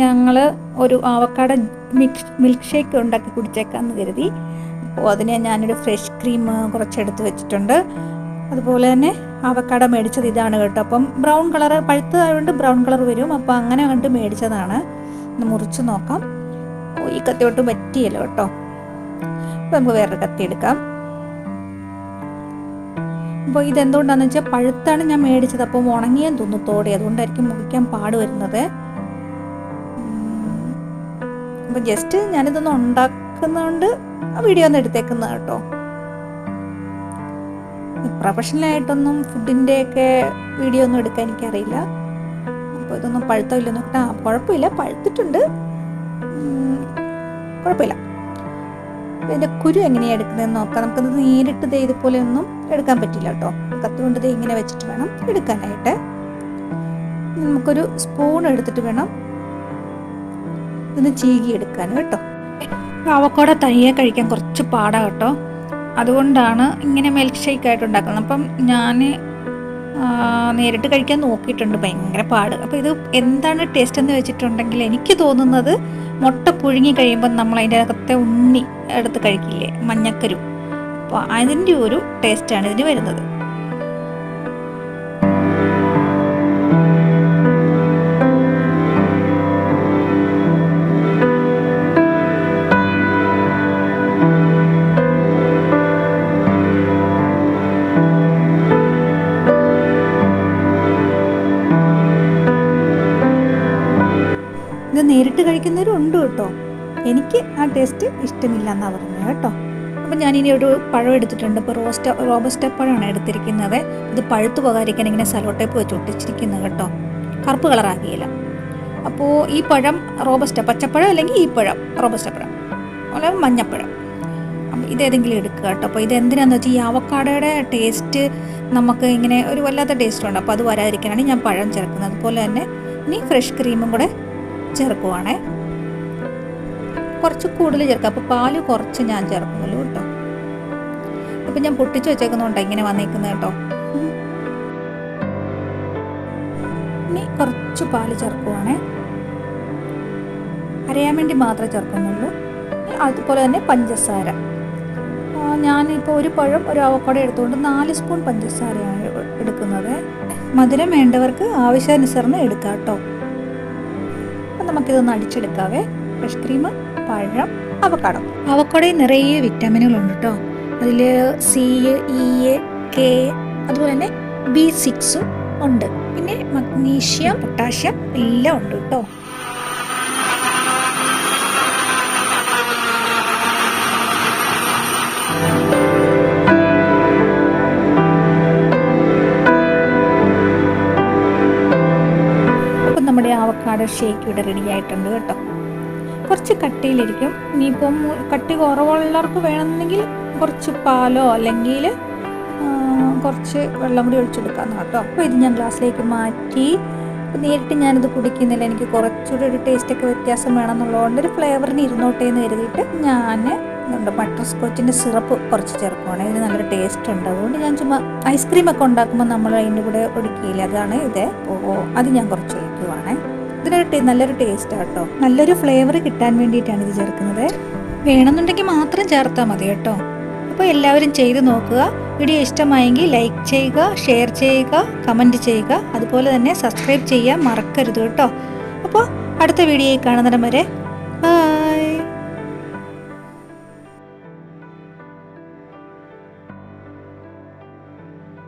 ഞങ്ങൾ ഒരു ആവക്കാട mix milk shake ഉണ്ടാക്കി കുടിച്ചേക്കാമെന്ന് കരുതി. അപ്പോൾ അതിന് ഞാനൊരു ഫ്രഷ് ക്രീം കുറച്ചെടുത്ത് വെച്ചിട്ടുണ്ട്. അതുപോലെ തന്നെ അവക്കാട മേടിച്ചത് ഇതാണ് കേട്ടോ. അപ്പം ബ്രൗൺ കളർ പഴുത്തതായതുകൊണ്ട് ബ്രൗൺ കളർ വരും. അപ്പോൾ അങ്ങനെ കണ്ട് മേടിച്ചതാണ്. മുറിച്ച് നോക്കാം. ഈ കത്തി തൊട്ട് പറ്റിയല്ലോ കേട്ടോ. അപ്പം നമുക്ക് വേറൊരു കത്തി എടുക്കാം. അപ്പോൾ ഇതെന്തുകൊണ്ടാണെന്ന് വെച്ചാൽ പഴുത്താണ് ഞാൻ മേടിച്ചത്. അപ്പം ഉണങ്ങിയാൻ തോന്നുന്നു തോടെ. അതുകൊണ്ടായിരിക്കും മുറിക്കാൻ പാട് വരുന്നത്. അപ്പോൾ ജസ്റ്റ് ഞാനിതൊന്ന് ഉണ്ടാക്കുന്നതുകൊണ്ട് ആ വീഡിയോ ഒന്ന് എടുത്തേക്കുന്നത് കേട്ടോ. പ്രൊഫഷണലായിട്ടൊന്നും ഫുഡിന്റെയൊക്കെ വീഡിയോ ഒന്നും എടുക്കാൻ എനിക്കറിയില്ല. അപ്പോൾ ഇതൊന്നും പഴുത്തോ ഇല്ലെന്ന് നോക്കട്ടെ. ആ കുഴപ്പമില്ല. പഴുത്തിട്ടുണ്ട്. കുഴപ്പമില്ല. ഇതിന്റെ കുരു എങ്ങനെയാണ് എടുക്കുന്നതെന്ന് നോക്കാം. നമുക്കത് നേരിട്ട് ദേ ഇതുപോലെ ഒന്നും എടുക്കാൻ പറ്റില്ല കേട്ടോ. കത്തുകൊണ്ട് ദേ ഇങ്ങനെ വെച്ചിട്ട് വേണം എടുക്കാനായിട്ട്. നമുക്കൊരു സ്പൂൺ എടുത്തിട്ട് വേണം ഇതൊന്ന് ചീകി എടുക്കാൻ കേട്ടോ. അവക്കോട തനിയെ കഴിക്കാൻ കുറച്ച് പാടാ കേട്ടോ. അതുകൊണ്ടാണ് ഇങ്ങനെ മിൽക്ക് ഷേക്ക് ആയിട്ട് ഉണ്ടാക്കുന്നത്. അപ്പം ഞാൻ നേരിട്ട് കഴിക്കാൻ നോക്കിയിട്ടുണ്ട്. ഭയങ്കര പാട്. അപ്പോൾ ഇത് എന്താണ് ടേസ്റ്റ് എന്ന് വെച്ചിട്ടുണ്ടെങ്കിൽ എനിക്ക് തോന്നുന്നത് മുട്ട പുഴുങ്ങി കഴിയുമ്പോൾ നമ്മൾ അതിന്റെ അകത്തെ ഉണ്ണി എടുത്ത് കഴിക്കില്ലേ? മഞ്ഞക്കരു. അപ്പോൾ അതിന്റെ ഒരു ടേസ്റ്റാണ് ഇതിന് വരുന്നത്. ഇത് നേരിട്ട് കഴിക്കുന്നവരും ഉണ്ട് കേട്ടോ. എനിക്ക് ആ ടേസ്റ്റ് ഇഷ്ടമില്ല എന്നാണ് പറഞ്ഞത് കേട്ടോ. അപ്പം ഞാനിനി ഒരു പഴം എടുത്തിട്ടുണ്ട്. ഇപ്പോൾ റോസ്റ്റ റോബസ്റ്റ പഴമാണ് എടുത്തിരിക്കുന്നത്. ഇത് പഴുത്ത് പോകാതിരിക്കാൻ ഇങ്ങനെ സലോട്ടേപ്പ് ടേപ്പ് വെച്ച് ഒട്ടിച്ചിരിക്കുന്നത് കേട്ടോ. കറുപ്പ് കളറാക്കിയില്ല അപ്പോൾ ഈ പഴം റോബസ്റ്റ പച്ചപ്പഴം അല്ലെങ്കിൽ ഈ പഴം റോബസ്റ്റ പഴം. അല്ലെങ്കിൽ മഞ്ഞപ്പഴം. ഇതേതെങ്കിലും എടുക്കുക കേട്ടോ. അപ്പോൾ ഇത് എന്തിനാന്ന് വെച്ചാൽ ഈ അവക്കാടയുടെ ടേസ്റ്റ് നമുക്ക് ഇങ്ങനെ ഒരു വല്ലാത്ത ടേസ്റ്റ് ഉണ്ട്. അപ്പോൾ അത് വരാതിരിക്കാനാണ് ഞാൻ പഴം ചേർക്കുന്നത്. അതുപോലെ തന്നെ ഇനി ഫ്രഷ് ക്രീമും കൂടെ ചേർക്കുവാണേ. കുറച്ച് കൂടുതൽ ചേർക്കുക. അപ്പോൾ പാൽ കുറച്ച് ഞാൻ ചേർക്കുമല്ലോ കേട്ടോ? അപ്പം ഞാൻ പൊട്ടിച്ച് വെച്ചേക്കുന്നുണ്ടോ ഇങ്ങനെ വന്നേക്കുന്നത് കേട്ടോ. ഇനി കുറച്ച് പാൽ ചേർക്കുവാണേ. അരയാൻ വേണ്ടി മാത്രമേ ചേർക്കുന്നുള്ളൂ. അതുപോലെ തന്നെ പഞ്ചസാര. ഞാനിപ്പോൾ ഒരു പഴം ഒരു അവക്കോട എടുത്തുകൊണ്ട് നാല് സ്പൂൺ പഞ്ചസാരയാണ് എടുക്കുന്നത്. മധുരം വേണ്ടവർക്ക് ആവശ്യാനുസരണം എടുക്കാം കേട്ടോ. നമുക്കിതൊന്ന് അടിച്ചെടുക്കാവേ. ഫ്രഷ് ക്രീം പഴം അവക്കാടോ അവക്കാടയിൽ നിറയെ വിറ്റാമിനുകളുണ്ട് കേട്ടോ അതിൽ സി ഇ കെ അതുപോലെ തന്നെ ബി സിക്സും ഉണ്ട്. പിന്നെ മഗ്നീഷ്യം പൊട്ടാഷ്യം എല്ലാം ഉണ്ട് കേട്ടോ അപ്പം നമ്മുടെ ആവക്കാട് ഷേക്ക് ഇവിടെ റെഡി ആയിട്ടുണ്ട് കേട്ടോ. കുറച്ച് കട്ടിയിലിരിക്കും. ഇനിയിപ്പം കട്ടി കുറവുള്ളവർക്ക് വേണമെന്നെങ്കിൽ കുറച്ച് പാലോ അല്ലെങ്കിൽ കുറച്ച് വെള്ളം കൂടി ഒഴിച്ചെടുക്കാമെന്ന് കേട്ടോ. അപ്പോൾ ഇത് ഞാൻ ഗ്ലാസ്സിലേക്ക് മാറ്റി. നേരിട്ട് ഞാനിത് കുടിക്കുന്നില്ല എനിക്ക് കുറച്ചുകൂടി ഒരു ടേസ്റ്റൊക്കെ വ്യത്യാസം വേണമെന്നുള്ളതുകൊണ്ട് ഒരു ഫ്ലേവറിന് ഇരുന്നോട്ടെ എന്ന് കരുതിയിട്ട് ഞാൻ നമ്മുടെ ബട്ടർ സ്കോച്ചിന്റെ സിറപ്പ് കുറച്ച് ചേർക്കുവാണ്. ഇതിന് നല്ലൊരു ടേസ്റ്റ് ഉണ്ട്. അതുകൊണ്ട് ഞാൻ ചുമ്മാ ഐസ്ക്രീമൊക്കെ ഉണ്ടാക്കുമ്പോൾ നമ്മൾ അതിന്റെ കൂടെ ഒടുക്കിയില്ല അതാണ് ഇത്. ഓ അത് ഞാൻ കുറച്ച് ഒഴിക്കുവാണേ. ഇതിനൊരു നല്ലൊരു ടേസ്റ്റ് കേട്ടോ നല്ലൊരു ഫ്ലേവർ കിട്ടാൻ വേണ്ടിയിട്ടാണ് ഇത് ചേർക്കുന്നത്. വേണമെന്നുണ്ടെങ്കിൽ മാത്രം ചേർത്താൽ മതി കേട്ടോ. അപ്പോൾ എല്ലാവരും ചെയ്ത് നോക്കുക. വീഡിയോ ഇഷ്ടമായെങ്കിൽ ലൈക്ക് ചെയ്യുക ഷെയർ ചെയ്യുക കമന്റ് ചെയ്യുക. അതുപോലെ തന്നെ സബ്സ്ക്രൈബ് ചെയ്യാൻ മറക്കരുത് കേട്ടോ. അപ്പോൾ അടുത്ത വീഡിയോയിൽ കാണുന്നിടം വരെ ബൈ